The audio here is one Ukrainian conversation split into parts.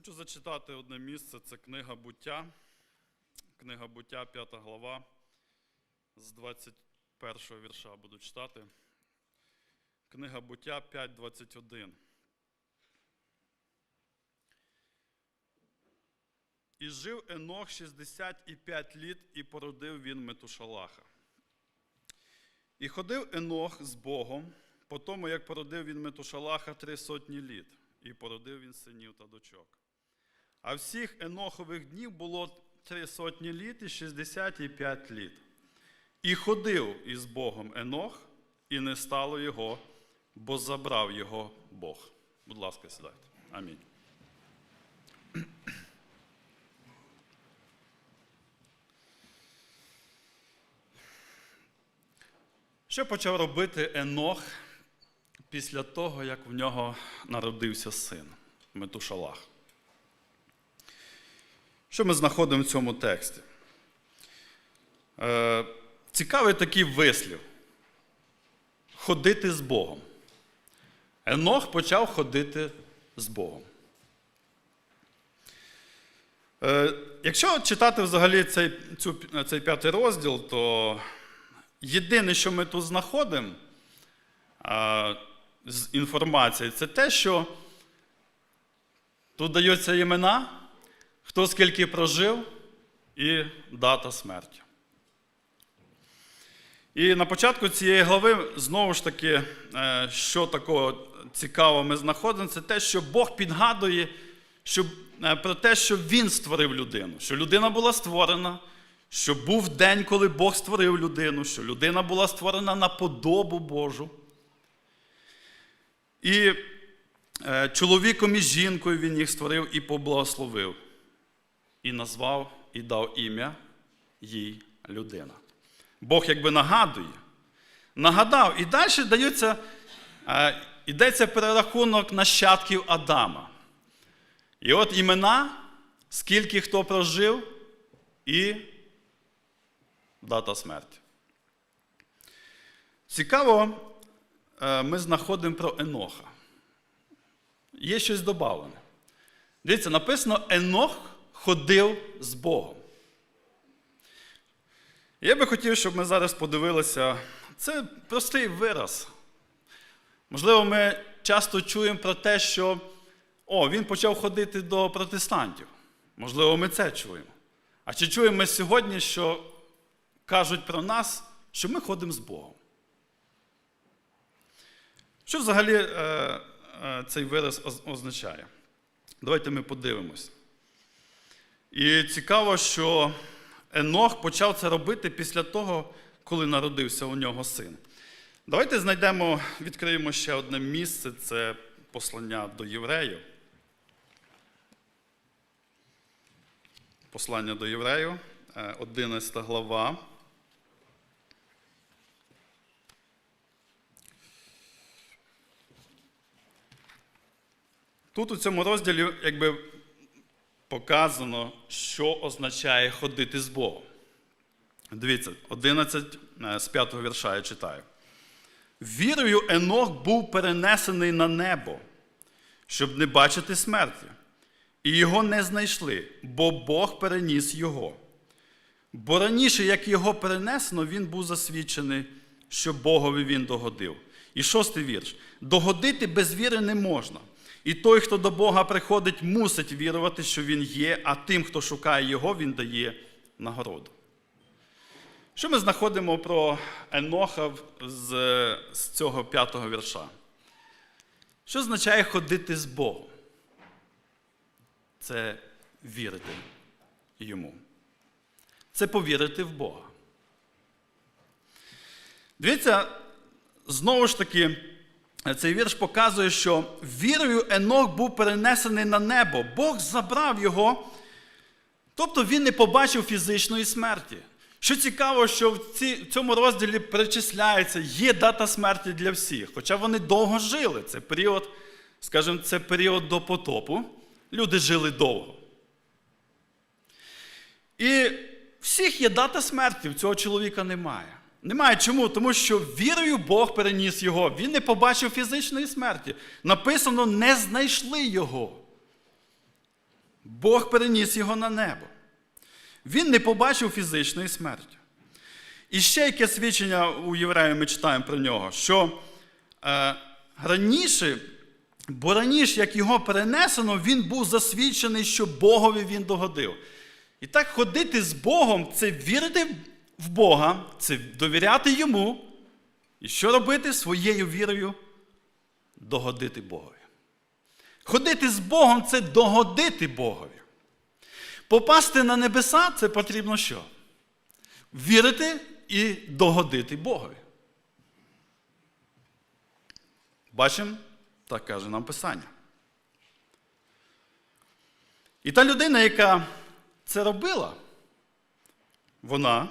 Хочу зачитати одне місце, це книга буття. Книга буття, 5 глава, з 21 вірша буду читати. Книга буття 5.21. І жив Енох 65 літ, і породив він Метушалаха. І ходив Енох з Богом, по тому, як породив він Метушалаха три сотні літ, і породив він синів та дочок. А всіх Енохових днів було три сотні літ і 65 літ. І ходив із Богом Енох, і не стало його, бо забрав його Бог. Будь ласка, сідайте. Амінь. Що почав робити Енох після того, як в нього народився син Метушалах? Що ми знаходимо в цьому тексті? Е, цікавий такий вислів. Ходити з Богом. Енох почав ходити з Богом. Е, якщо читати взагалі цей, цю, цей п'ятий розділ, то єдине, що ми тут знаходимо а, з інформації, це те, що тут даються імена, хто скільки прожив, і дата смерті. І на початку цієї глави, знову ж таки, е, що такого цікавого ми знаходимо, це те, що Бог підгадує що, е, про те, що Він створив людину, що людина була створена, що був день, коли Бог створив людину, що людина була створена на подобу Божу. І е, чоловіком і жінкою він їх створив і поблагословив, і назвав і дав ім'я їй людина. Бог якби нагадує, нагадав, і далі дається, е, йдеться перерахунок нащадків Адама. І от імена, скільки хто прожив, і дата смерті. Цікаво, е, ми знаходимо про Еноха. Є щось додавлене. Дивіться, написано, Енох ходив з Богом. Я би хотів, щоб ми зараз подивилися, це простий вираз. Можливо, ми часто чуємо про те, що о, він почав ходити до протестантів. Можливо, ми це чуємо. А чи чуємо ми сьогодні, що кажуть про нас, що ми ходимо з Богом? Що взагалі е, е, цей вираз означає? Давайте ми подивимось. І цікаво, що Енох почав це робити після того, коли народився у нього син. Давайте знайдемо, відкриємо ще одне місце це послання до євреїв. Послання до євреїв, е, 11 глава. Тут у цьому розділі якби показано, що означає ходити з Богом. Дивіться, 11 е, з 5 вірша я читаю. Вірою Енох був перенесений на небо, щоб не бачити смерті. І його не знайшли, бо Бог переніс його. Бо раніше, як його перенесено, він був засвідчений, що Богові він догодив. І шостий вірш: догодити без віри не можна. І той, хто до Бога приходить, мусить вірувати, що Він є, а тим, хто шукає Його, Він дає нагороду. Що ми знаходимо про Еноха з, з цього п'ятого вірша? Що означає ходити з Богом? Це вірити йому. Це повірити в Бога. Дивіться, знову ж таки, цей вірш показує, що вірою Енох був перенесений на небо. Бог забрав його, тобто він не побачив фізичної смерті. Що цікаво, що в цьому розділі перечисляється, є дата смерті для всіх, хоча вони довго жили. Це період, скажімо, це період до потопу. Люди жили довго. І всіх є дата смерті, в цього чоловіка немає. Немає чому? Тому що вірою Бог переніс його. Він не побачив фізичної смерті. Написано, не знайшли його. Бог переніс його на небо. Він не побачив фізичної смерті. І ще яке свідчення у євреїв ми читаємо про нього, що е, раніше, бо раніше, як його перенесено, він був засвідчений, що Богові він догодив. І так ходити з Богом це вірити в Бога, це довіряти йому. І що робити своєю вірою? Догодити Богові. Ходити з Богом це догодити Богові. Попасти на небеса це потрібно що? Вірити і догодити Богові. Бачимо, так каже нам Писання. І та людина, яка це робила, вона,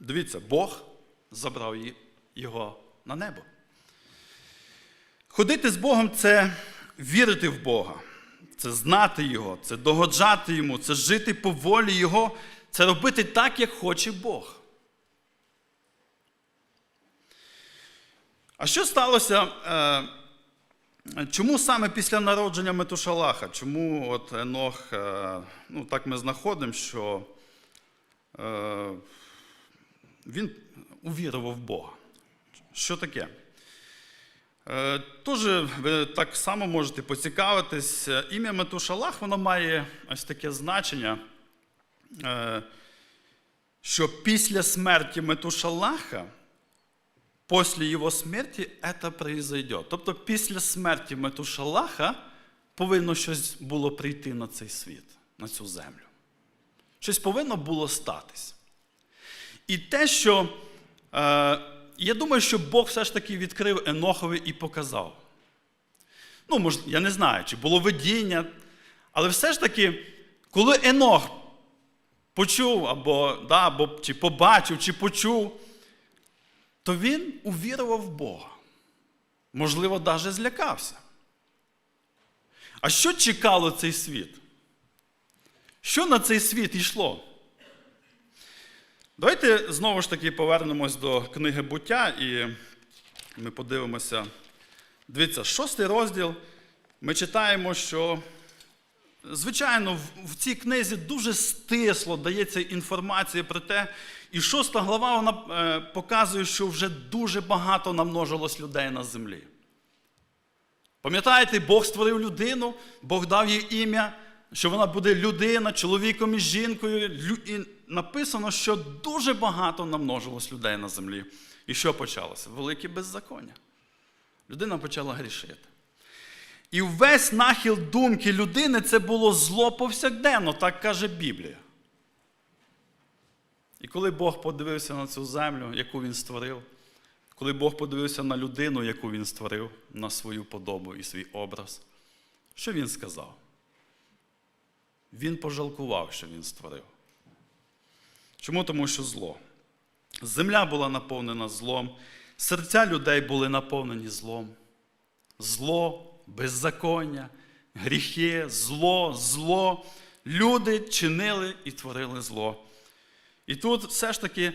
дивіться, Бог забрав його на небо. Ходити з Богом це вірити в Бога, це знати Його, це догоджати Йому, це жити по волі Його, це робити так, як хоче Бог. А що сталося? е, Чому саме після народження Метушалаха? Чому от Енох, е, ну так ми знаходимо, що е, він увірував в Бога? Що таке? Е, Тоже ви так само можете поцікавитись. Е, Ім'я Метушалах воно має ось таке значення, е, що після смерті Метушалаха, після його смерті, це произойде. Тобто після смерті Метушалаха повинно щось було прийти на цей світ, на цю землю. Щось повинно було статись. І те, що е, я думаю, що Бог все ж таки відкрив Енохові і показав. Ну, мож, я не знаю, чи було видіння, але все ж таки, коли Енох почув, або, да, або чи побачив, чи почув, то він увірував в Бога. Можливо, навіть злякався. А що чекало цей світ? Що на цей світ йшло? Давайте знову ж таки повернемось до книги буття і ми подивимося. Дивіться, шостий розділ ми читаємо, що, звичайно, в, цій книзі дуже стисло дається інформація про те, і шоста глава вона е, показує, що вже дуже багато намножилось людей на землі. Пам'ятаєте, Бог створив людину, Бог дав їй ім'я, що вона буде людина, чоловіком і жінкою. І написано, що дуже багато намножилось людей на землі. І що почалося? Велике беззаконня. Людина почала грішити. І весь нахил думки людини це було зло повсякденно, так каже Біблія. І коли Бог подивився на цю землю, яку він створив, коли Бог подивився на людину, яку він створив, на свою подобу і свій образ, що він сказав? Він пожалкував, що він створив. Чому? Тому що зло. Земля була наповнена злом, серця людей були наповнені злом. Зло, беззаконня, гріхи, зло, зло. Люди чинили і творили зло. І тут все ж таки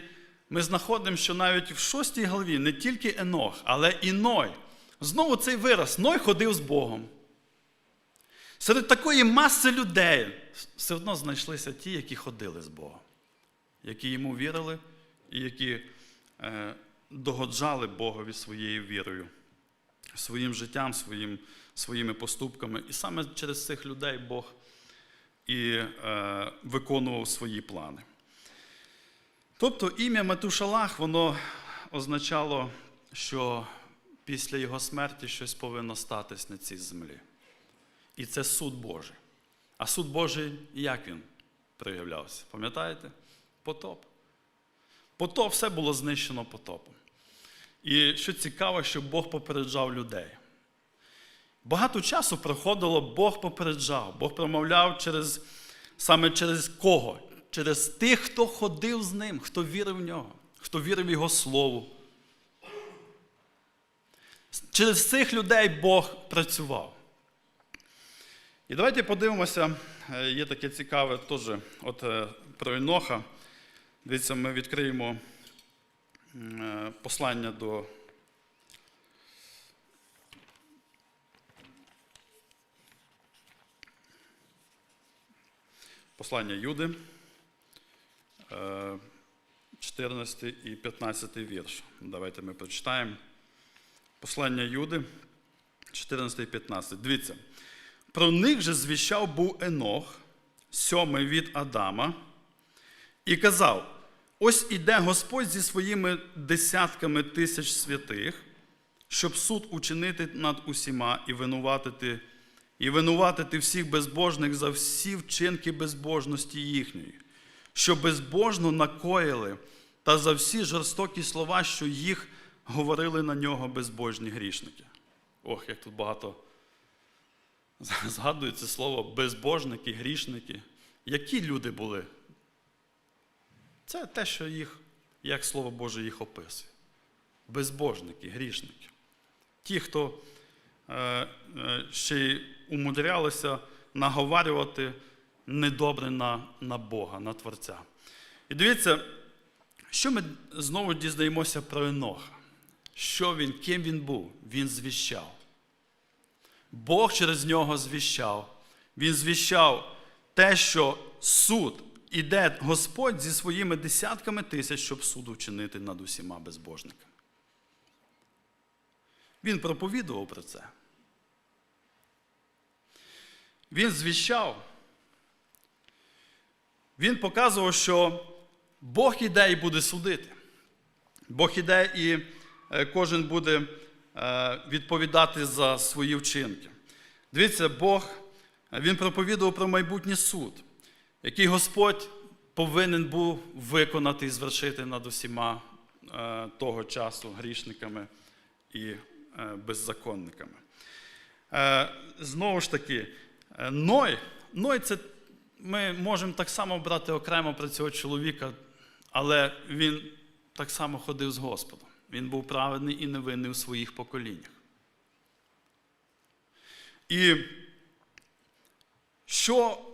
ми знаходимо, що навіть в шостій главі не тільки Енох, але і Ной. Знову цей вираз Ной ходив з Богом. Серед такої маси людей все одно знайшлися ті, які ходили з Богом, які йому вірили і які е, догоджали Богові своєю вірою, своїм життям, своїм, своїми поступками. І саме через цих людей Бог і е, виконував свої плани. Тобто ім'я Метушалах, воно означало, що після його смерті щось повинно статись на цій землі. І це суд Божий. А суд Божий, як він проявлявся? Пам'ятаєте? Потоп. Потоп, все було знищено потопом. І що цікаво, що Бог попереджав людей. Багато часу проходило, Бог попереджав, Бог промовляв через, саме через кого? Через тих, хто ходив з ним, хто вірив в нього, хто вірив в Його Слово. Через цих людей Бог працював. І давайте подивимося, е, є таке цікаве теж от, е, про Іноха. Дивіться, ми відкриємо е, послання до. Послання Юди, е, 14 і 15 вірш. Давайте ми прочитаємо. Послання Юди, 14 і 15. Дивіться. Про них же звіщав був Енох, сьомий від Адама, і казав: ось іде Господь зі своїми десятками тисяч святих, щоб суд учинити над усіма і винуватити, і винуватити всіх безбожних за всі вчинки безбожності їхньої, що безбожно накоїли, та за всі жорстокі слова, що їх говорили на нього безбожні грішники. Ох, як тут багато згадується слово безбожники, грішники. Які люди були? Це те, що їх, як Слово Боже їх описує. Безбожники, грішники. Ті, хто е, е, ще умудрялися наговарювати недобре на, на Бога, на Творця. І дивіться, що ми знову дізнаємося про Еноха? Що він, ким він був? Він звіщав. Бог через нього звіщав. Він звіщав те, що суд іде Господь зі своїми десятками тисяч, щоб суд вчинити над усіма безбожниками. Він проповідував про це. Він звіщав. Він показував, що Бог іде і буде судити. Бог іде і е, кожен буде відповідати за свої вчинки. Дивіться, Бог е, він проповідував про майбутній суд, який Господь повинен був виконати і звершити над усіма того часу грішниками і беззаконниками. Знову ж таки, Ной, Ной це ми можемо так само брати окремо про цього чоловіка, але він так само ходив з Господом. Він був праведний і невинний у своїх поколіннях. І що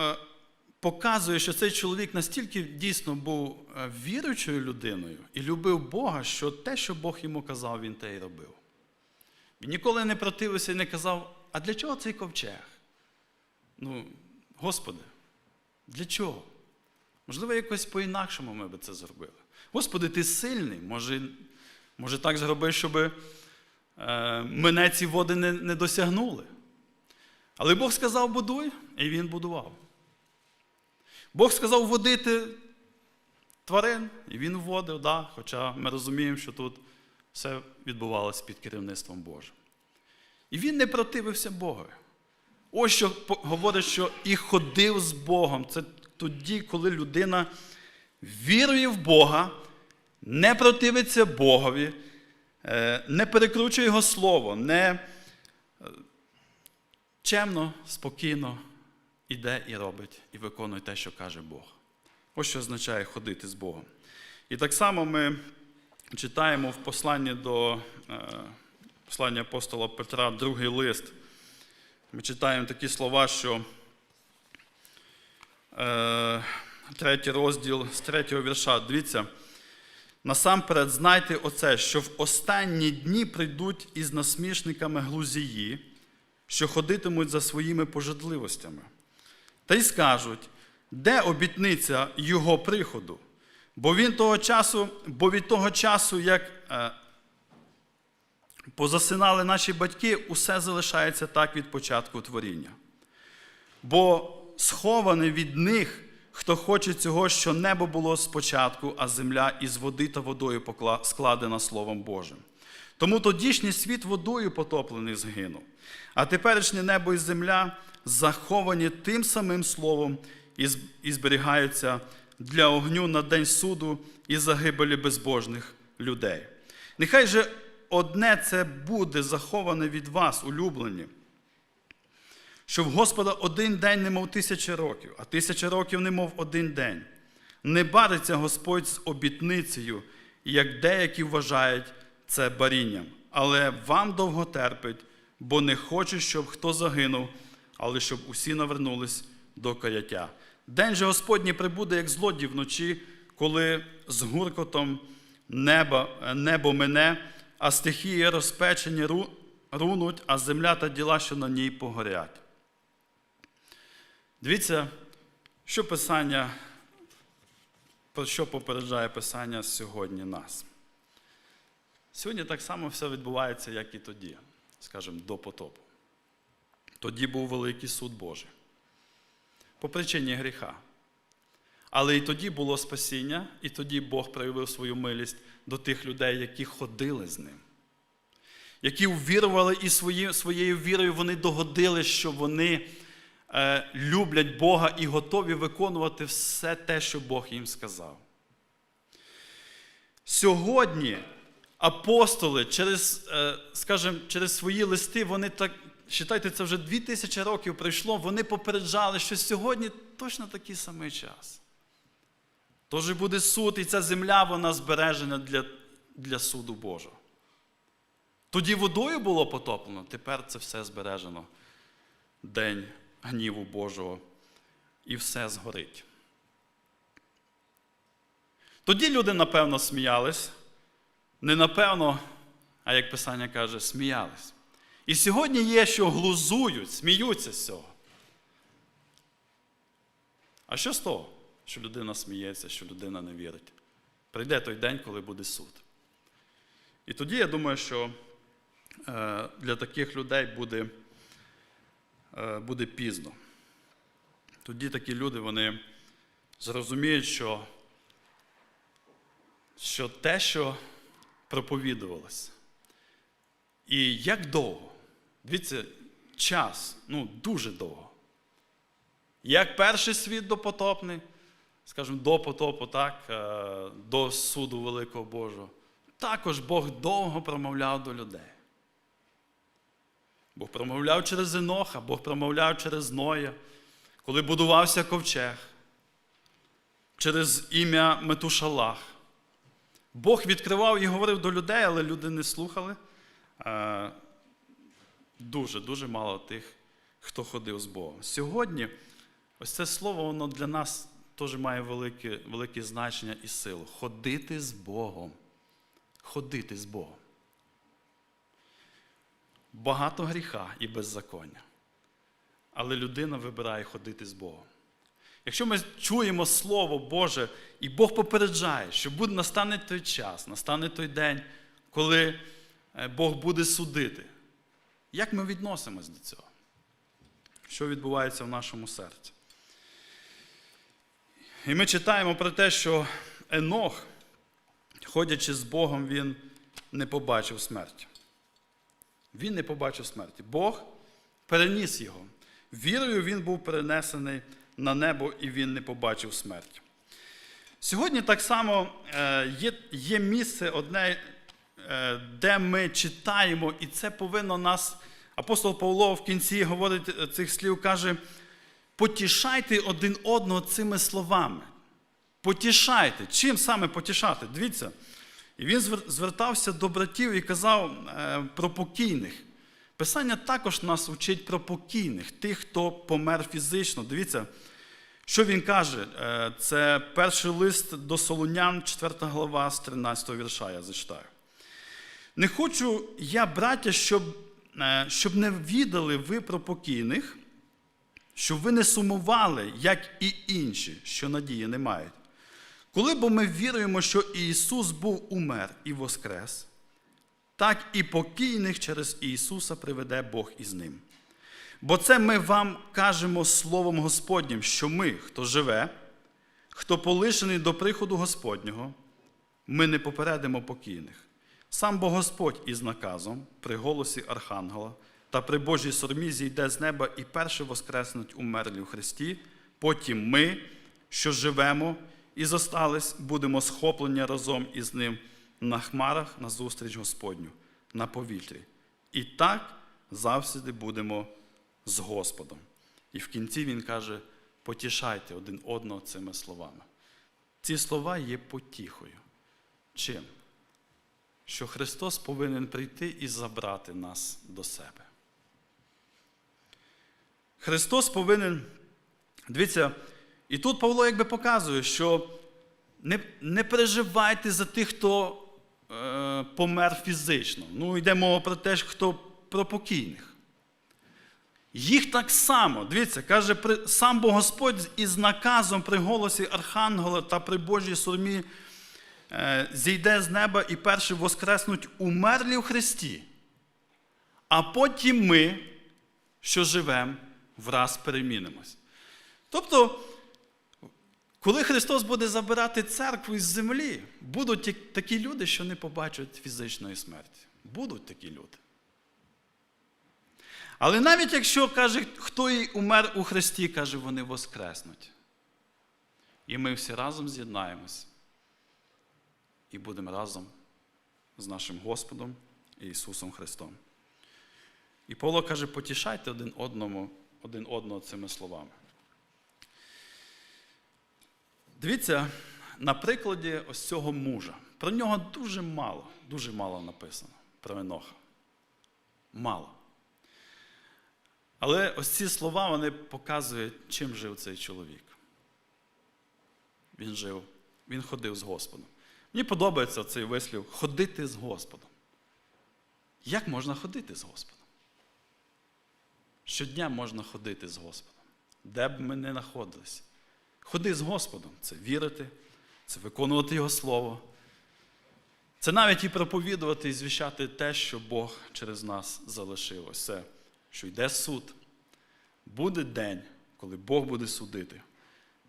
е, показує, що цей чоловік настільки дійсно був е, віруючою людиною і любив Бога, що те, що Бог йому казав, він те й робив. Він ніколи не противився і не казав, а для чого цей ковчег? Ну, Господи, для чого? Можливо, якось по-інакшому ми би це зробили. Господи, ти сильний, може, може так зроби, щоб е, мене ці води не, не досягнули. Але Бог сказав, будуй, і він будував. Бог сказав водити тварин, і він вводив, да, хоча ми розуміємо, що тут все відбувалося під керівництвом Божим. І він не противився Богові. Ось що говорить, що і ходив з Богом. Це тоді, коли людина вірує в Бога, не противиться Богові, е, не перекручує Його слово, не е, чемно, спокійно іде і робить, і виконує те, що каже Бог. Ось що означає ходити з Богом. І так само ми читаємо в посланні до е, послання апостола Петра, другий лист. Ми читаємо такі слова, що третій розділ з третього вірша. Дивіться, насамперед знайте оце, що в останні дні прийдуть із насмішниками глузії, що ходитимуть за своїми пожадливостями. Та й скажуть, де обітниця його приходу? Бо він того часу, бо від того часу, як е, позасинали наші батьки, усе залишається так від початку творіння. Бо схований від них, хто хоче цього, що небо було спочатку, а земля із води та водою складена Словом Божим. Тому тодішній світ водою потоплений згинув, а теперішнє небо і земля заховані тим самим словом і зберігаються для огню на день суду і загибелі безбожних людей. Нехай же одне це буде заховане від вас, улюблені, що в Господа один день немов тисячі років, а тисяча років немов один день. Не бариться Господь з обітницею, як деякі вважають це барінням, але вам довго терпить, бо не хоче, щоб хто загинув, але щоб усі навернулись до каяття. День же Господній прибуде, як злодій вночі, коли з гуркотом небо, небо мене, а стихії розпечені рунуть, а земля та діла, що на ній погорять. Дивіться, Що Писання, про що попереджає Писання сьогодні нас? Сьогодні так само все відбувається, як і тоді, скажімо, до потопу. Тоді був великий суд Божий по причині гріха. Але і тоді було спасіння, і тоді Бог проявив свою милість до тих людей, які ходили з ним, які увірували і свої, своєю вірою вони догодили, що вони люблять Бога і готові виконувати все те, що Бог їм сказав. Сьогодні апостоли через, е, скажімо, через свої листи, вони так, вважайте, це вже 2000 років пройшло, вони попереджали, що сьогодні точно такий самий час. Тож буде суд, і ця земля вона збережена для, для суду Божого. Тоді водою було потоплено, тепер це все збережено. День гніву Божого. І все згорить. Тоді люди, напевно, сміялись. Не напевно, а як Писання каже, сміялись. І сьогодні є, що глузують, сміються з цього. А що з того, що людина сміється, що людина не вірить? Прийде той день, коли буде суд. І тоді я думаю, що е, для таких людей буде, буде пізно. Тоді такі люди вони зрозуміють, що, що те, що проповідувалось, і як довго, дивіться, час, ну, дуже довго. Як перший світ допотопний, скажімо, до потопу, так, е, до суду Великого Божого, також Бог довго промовляв до людей. Бог промовляв через Еноха, Бог промовляв через Ноя, коли будувався ковчег, через ім'я Метушалах. Бог відкривав і говорив до людей, але люди не слухали. Е, Дуже, дуже мало тих, хто ходив з Богом. Сьогодні ось це слово, воно для нас теж має велике, велике значення і силу. Ходити з Богом. Ходити з Богом. Багато гріха і беззаконня. Але людина вибирає ходити з Богом. Якщо ми чуємо Слово Боже, і Бог попереджає, що буде, настане той час, настане той день, коли е, Бог буде судити. Як ми відносимось до цього? Що відбувається в нашому серці? І ми читаємо про те, що Енох, ходячи з Богом, він не побачив смерті. Він не побачив смерті. Бог переніс його. Вірою він був перенесений на небо і він не побачив смерті. Сьогодні так само е, є, є місце одне, е, де ми читаємо, і це повинно нас. Апостол Павло в кінці говорить е, цих слів, каже: потішайте один одного цими словами. Потішайте. Чим саме потішати? Дивіться. І він звертався до братів і казав е, про покійних. Писання також нас учить про покійних, тих, хто помер фізично. Дивіться, що він каже? Е, Це перший лист до Солунян, 4 глава, з 13 вірша, я зачитаю. Не хочу я, браття, щоб, е, щоб не відали ви про покійних, щоб ви не сумували, як і інші, що надії не мають. Коли бо ми віруємо, що Ісус був умер і воскрес, так і покійних через Ісуса приведе Бог із ним. Бо це ми вам кажемо Словом Господнім, що ми, хто живе, хто полишений до приходу Господнього, ми не попередимо покійних. Сам бо Господь із наказом при голосі Архангела та при Божій сормі зійде з неба і перше воскреснуть умерлі у Христі, потім ми, що живемо і зостались, будемо схоплені разом із ним на хмарах на зустріч Господню, на повітрі. І так завжди будемо з Господом. І в кінці він каже: потішайте один одного цими словами. Ці слова є потіхою. Чим? Що Христос повинен прийти і забрати нас до себе. Христос повинен. Дивіться, і тут Павло якби показує, що не, не переживайте за тих, хто е, помер фізично. Ну, йде мова про те, хто про покійних. Їх так само, дивіться, каже, сам Бог Господь із наказом при голосі Архангела та при Божій сурмі е, зійде з неба і перші воскреснуть умерлі в Христі. А потім ми, що живемо, враз перемінимось. Тобто, коли Христос буде забирати церкву із землі, будуть такі люди, що не побачать фізичної смерті. Будуть такі люди. Але навіть якщо каже, хто і умер у Христі, каже, вони воскреснуть. І ми всі разом з'єднаємось і будемо разом з нашим Господом Ісусом Христом. І Павло каже, потішайте один одному, один одного цими словами. Дивіться, на прикладі ось цього мужа. Про нього дуже мало, дуже мало написано, про Еноха. Мало. Але ось ці слова вони показують, чим жив цей чоловік. Він жив, він ходив з Господом. Мені подобається цей вислів ходити з Господом. Як можна ходити з Господом? Щодня можна ходити з Господом, де б ми не знаходилися. Ходи з Господом це вірити, це виконувати Його Слово. Це навіть і проповідувати і звіщати те, що Бог через нас залишив. Ось це, що йде суд. Буде день, коли Бог буде судити.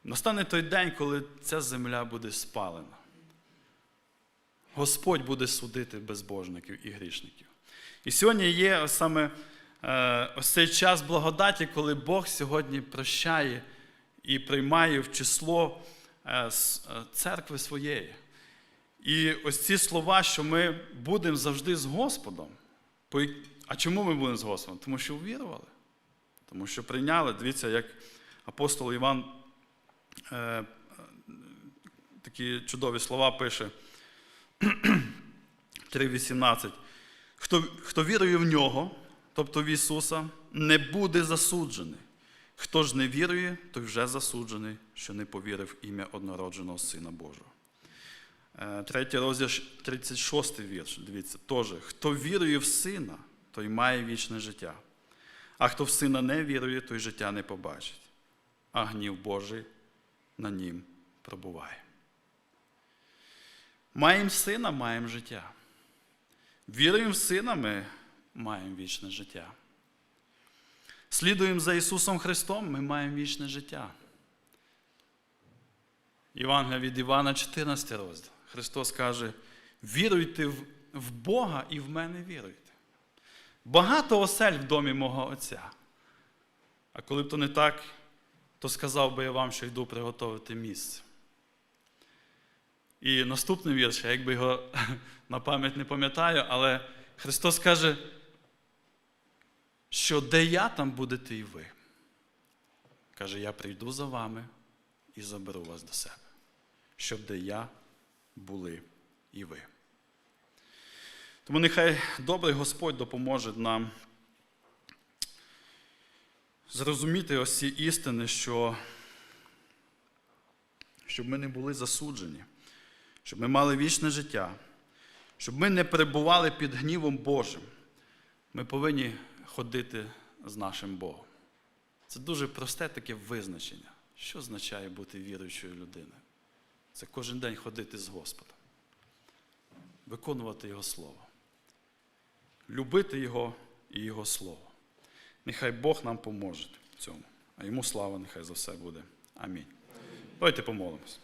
Настане той день, коли ця земля буде спалена. Господь буде судити безбожників і грішників. І сьогодні є саме е, ось цей час благодаті, коли Бог сьогодні прощає і приймає в число е, е, церкви своєї. І ось ці слова, що ми будемо завжди з Господом. А чому ми будемо з Господом? Тому що увірували. Тому що прийняли. Дивіться, як апостол Іван е, е, такі чудові слова пише. 3.18. Хто, хто вірує в нього, тобто в Ісуса, не буде засуджений. Хто ж не вірує, той вже засуджений, що не повірив ім'я однородженого Сина Божого. Е, Третій розділ, 36 вірш. Дивіться, теж. Хто вірує в Сина, той має вічне життя. А хто в Сина не вірує, той життя не побачить. А гнів Божий на нім пробуває. Маємо сина, маємо життя. Віруємо в сина, ми маємо вічне життя. Слідуємо за Ісусом Христом, ми маємо вічне життя. Євангелія від Івана, 14 розділ. Христос каже: віруйте в, Бога і в мене віруйте. Багато осель в домі мого Отця. А коли б то не так, то сказав би я вам, що йду приготувати місце. І наступний вірш, я якби його на пам'ять не пам'ятаю, але Христос каже, що де я, там будете і ви. Каже, я прийду за вами і заберу вас до себе, щоб де я були і ви. Тому нехай добрий Господь допоможе нам зрозуміти ось ці істини, що, щоб ми не були засуджені, щоб ми мали вічне життя, щоб ми не перебували під гнівом Божим. Ми повинні ходити з нашим Богом. Це дуже просте таке визначення. Що означає бути віруючою людиною? Це кожен день ходити з Господом, виконувати Його Слово, любити Його і Його Слово. Нехай Бог нам поможе в цьому. А йому слава нехай за все буде. Амінь. Давайте помолимось.